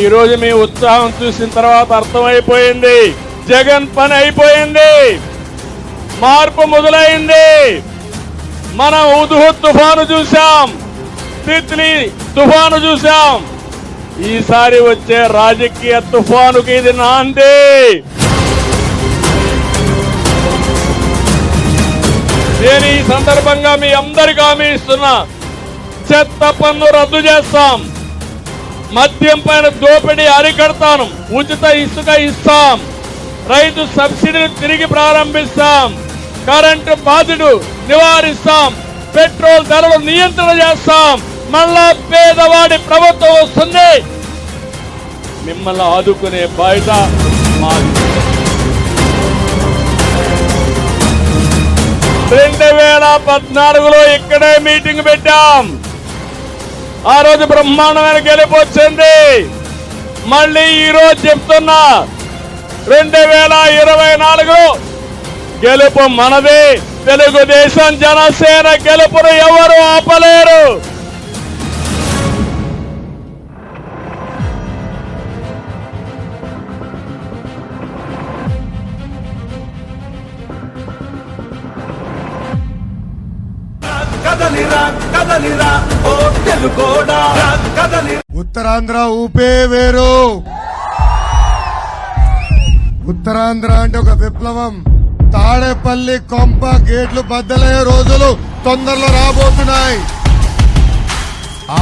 ఈ రోజు మీ ఉత్సాహం చూసిన తర్వాత అర్థమైపోయింది. జగన్ పని అయిపోయింది. మార్పు మొదలైంది. మనం ఉదుహు తుఫాను చూసాం తిత్లీ తుఫాను చూసాం ఈసారి వచ్చే రాజకీయ తుఫానుకి ఇది నాంది. నేను ఈ సందర్భంగా మీ అందరికీ హామీ ఇస్తున్నా. చెత్త పన్ను రద్దు చేస్తాం. మద్యం పైన దోపిడీ అరికడతాను. ఉచిత ఇసుక ఇస్తాం. రైతు సబ్సిడీలు తిరిగి ప్రారంభిస్తాం. కరెంటు బాధ్యుడు నివారిస్తాం. పెట్రోల్ ధరలు నియంత్రణ చేస్తాం. మళ్ళా పేదవాడి ప్రభుత్వం వస్తుంది. మిమ్మల్ని ఆదుకునే బయట మాది. రెండు వేల పద్నాలుగులో ఇక్కడే మీటింగ్ పెట్టాం. ఆ రోజు బ్రహ్మాండమైన గెలిపొచ్చింది మళ్ళీ ఈరోజు చెప్తున్నా రెండు వేల ఇరవై నాలుగు గెలుపు మనది. తెలుగుదేశం జనసేన గెలుపును ఎవరు ఆపలేరు. కదలిరా కదలిరా ఓ తెలుగోడా కదలి ఉత్తరాంధ్ర ఊపే వేరు. ఉత్తరాంధ్ర అంటే ఒక విప్లవం. తాడేపల్లి కొంప గేట్లు బద్దలయ్యే రోజులు తొందరలో రాబోతున్నాయి.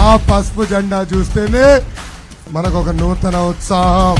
ఆ పసుపు జెండా చూస్తేనే మనకు ఒక నూతన ఉత్సాహం.